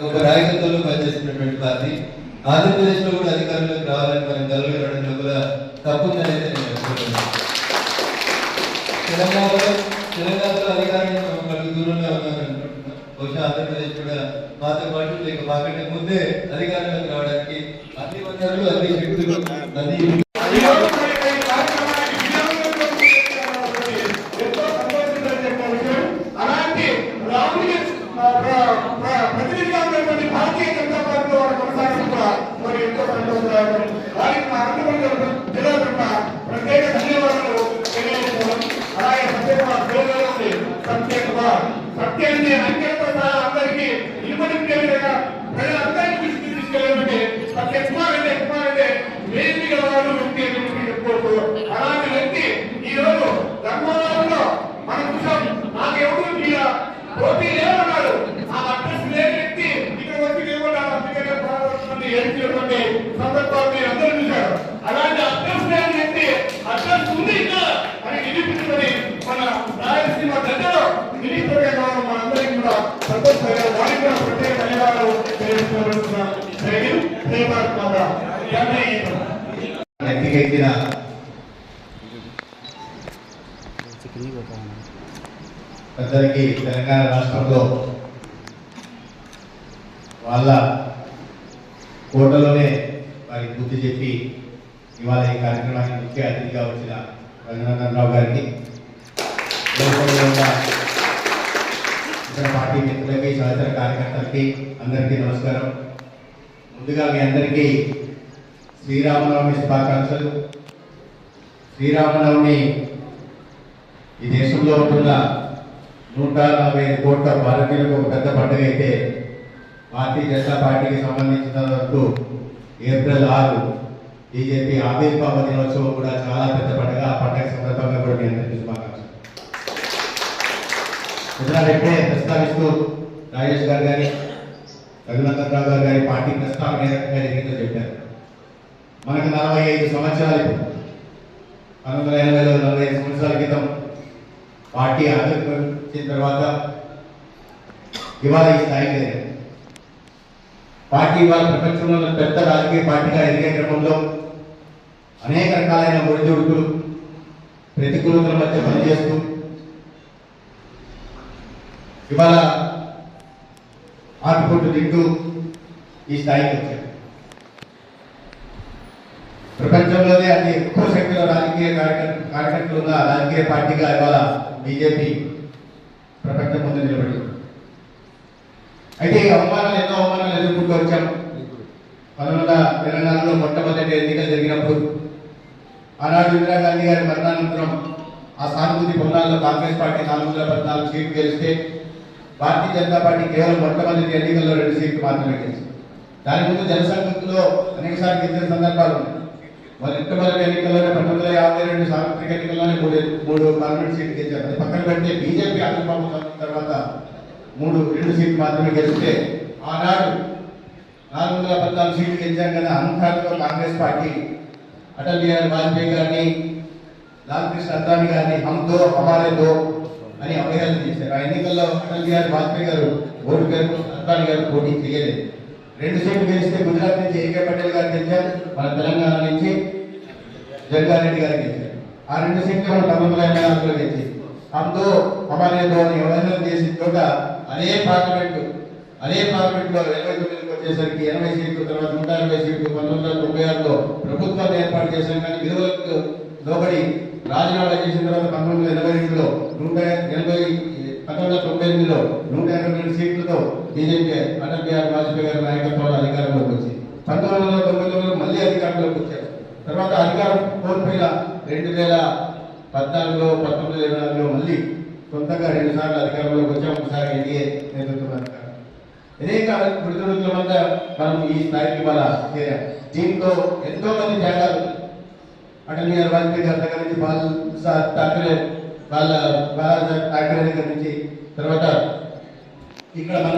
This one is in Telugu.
ఒక నాయకత్వంలో పనిచేస్తున్నటువంటి పార్టీ ఆంధ్రప్రదేశ్లో కూడా అధికారంలోకి రావాలని మనం కలగడంలో కూడా తప్పుందని నేను తెలంగాణలో తెలంగాణలో అధికారంలో మనకు దూరంగా ఉన్నామని బహుశా ఆంధ్రప్రదేశ్ కూడా మాతో పాటు లేక మాకంటే ముందే అధికారంలోకి రావడానికి అన్ని వనరులు అన్ని శక్తులు అన్ని వేదిక గలవాడు వ్యక్తి అని చెప్పుకోవచ్చు అలాంటి వ్యక్తి ఈ రోజు ధర్మవరంలో మనం చూసాం నాకు ఎవరు పోటీ లేవన్నాడు ఆ అడ్రస్ లేని వ్యక్తి ఇక్కడ వచ్చి లేకుండా అందుకనే పోరాడుతుంది సందర్భాలు మీరు అందరూ చూశారు. అలాంటి అడ్రస్ లేని వ్యక్తి అడ్రస్ ఉంది ఇక్కడ అని నిరూపించుకొని మన రాయలసీమ గడ్డలో నిరీక్షగా కావడం మనందరికీ కూడా సంతోషంగా వారికి కూడా ప్రత్యేక ధన్యవాదాలు తెలియజేస్తున్నాం జై అందరికీ తెలంగాణ రాష్ట్రంలో వాళ్ళ కోటలోనే వారికి బుద్ధి చెప్పి ఇవాళ ఈ కార్యక్రమానికి ముఖ్య అతిథిగా వచ్చిన రఘునందన్ రావు గారికి ఇతర పార్టీ మిత్రులకి సహచర కార్యకర్తలకి అందరికీ నమస్కారం. ముందుగా మీ అందరికీ శ్రీరామనవమి శుభాకాంక్షలు. శ్రీరామనవమి ఈ దేశంలో ఉంటున్న నూట నలభై కోట్ల భారతీయులకు ఒక పెద్ద పండుగ అయితే భారతీయ జనతా పార్టీకి సంబంధించిన వరకు ఏప్రిల్ ఆరు బీజేపీ ఆవిర్భావ దినోత్సవం కూడా చాలా పెద్ద పండుగ. ఆ పండుగ సందర్భంగా కూడా నేను శుభాకాంక్షలు. ఇతరులైతే ప్రస్తావిస్తూ రాజేష్ గారు గారి రఘునందన్ రావు గారు గారి పార్టీ ప్రస్తావన ఏ రకంగా జరిగిందో చెప్పారు. మనకు నలభై ఐదు సంవత్సరాలు. పంతొమ్మిది వందల ఎనభైలో నలభై ఐదు సంవత్సరాల క్రితం పార్టీ ఆవిర్భవించిన తర్వాత ఇవాళ ఈ స్థాయికి పార్టీ ఇవాళ ప్రపంచంలో పెద్ద రాజకీయ పార్టీగా ఎదిగే క్రమంలో అనేక రకాలైన ఒడిదుడుకులు ప్రతికూలతల మధ్య పనిచేస్తూ ఇవాళ ఆటుకుంటూ తింటూ ఈ స్థాయికి వచ్చారు. ప్రపంచంలోనే అతి ఎక్కువ సంఖ్యలో రాజకీయ కార్యకర్త కార్యకర్తలు ఉన్న రాజకీయ పార్టీగా ఇవాళ బీజేపీ ప్రపంచం ముందు నిలబడింది. అయితే ఈ అవమానాలు ఎన్నో అవమానాలు ఎదుర్కొంటూ వచ్చాం. పంతొమ్మిది తెలంగాణలో మొట్టమొదటి ఎన్నికలు జరిగినప్పుడు ఆనాడు ఇందిరాగాంధీ గారి మరణానంతరం ఆ సానుభూతి పొందాలలో కాంగ్రెస్ పార్టీ నాలుగు వందల పద్నాలుగు సీట్లు గెలిస్తే భారతీయ జనతా పార్టీ కేవలం మొట్టమొదటి ఎన్నికల్లో రెండు సీట్లు మాత్రమే గెలిచింది. దాని ముందు జనసంఘంలో అనేక గెలిచిన సందర్భాలు ఉన్నాయి. మొట్టమొదటి ఎన్నికల్లోనే రెండు వందల యాభై రెండు సార్వత్రిక ఎన్నికల్లోనే మూడు మూడు పార్లమెంట్ సీట్లు గెలిచారు. అది పక్కన పెడితే బీజేపీ ఆవిర్భావం చెందిన తర్వాత మూడు రెండు సీట్లు మాత్రమే గెలిస్తే ఆనాడు నాలుగు వందల పద్నాలుగు సీట్లు గెలిచాం కదా అంతలో కాంగ్రెస్ పార్టీ అటల్ బిహారీ వాజ్పేయి గారిని లాల్ కృష్ణ గారిని హమ్తో హమారేదో అని అవహేళన చేశారు. ఆ ఎన్నికల్లో అటల్ బిహారీ వాజ్పేయి గారు ఓటు పేరు అద్వానీ గారు పోటీ చేయలేదు. రెండు సీట్లు గెలిస్తే గుజరాత్ నుంచి ఏకే పటేల్ గారు గెలిచారు మన తెలంగాణ నుంచి జగ్గారెడ్డి గారు గెలిచారు. ఆ రెండు సీట్లు మన తమిళనాడు వందల ఎనభై నాలుగులో గెలిచి హమ్దో హమారే దో చోట అదే పార్లమెంట్ అదే పార్లమెంట్లో ఎనభై తొమ్మిదికి వచ్చేసరికి ఎనభై సీట్లు తర్వాత నూట ఎనభై సీట్లు పంతొమ్మిది వందల తొంభై ఆరులో ప్రభుత్వాన్ని ఏర్పాటు చేశాం కానీ విలువలకు లోబడి రాజీనామా చేసిన తర్వాత పంతొమ్మిది వందల ఎనభై రెండులో నూట ఎనభై పంతొమ్మిది వందల తొంభై ఎనిమిదిలో నూట ఎనభై రెండు సీట్లతో టీడీపీ అటల్ బిహారీ వాజ్పేయి గారి నాయకత్వంలో అధికారంలోకి వచ్చి పంతొమ్మిది వందల తొంభై తొమ్మిదిలో మళ్ళీ అధికారంలోకి వచ్చారు. తర్వాత అధికారం కోల్పోయిన రెండు వేల పద్నాలుగులో పంతొమ్మిది ఇరవై నాలుగులో మళ్ళీ సొంతంగా రెండు సార్లు అధికారంలోకి వచ్చాం. ఒకసారి ఎన్డీఏ నేతృత్వం అధికారం అనేక విడుదల వద్ద మనం ఈ స్థాయికి మన చేరాం. దీంతో ఎంతో మంది త్యాగాలు. అటల్ బిహారీ వాజ్పేయి గారి దగ్గర నుంచి బాల్ సార్ ఠాకరే వాళ్ళ బాలా ఠాకరే దగ్గర నుంచి తర్వాత ఇక్కడ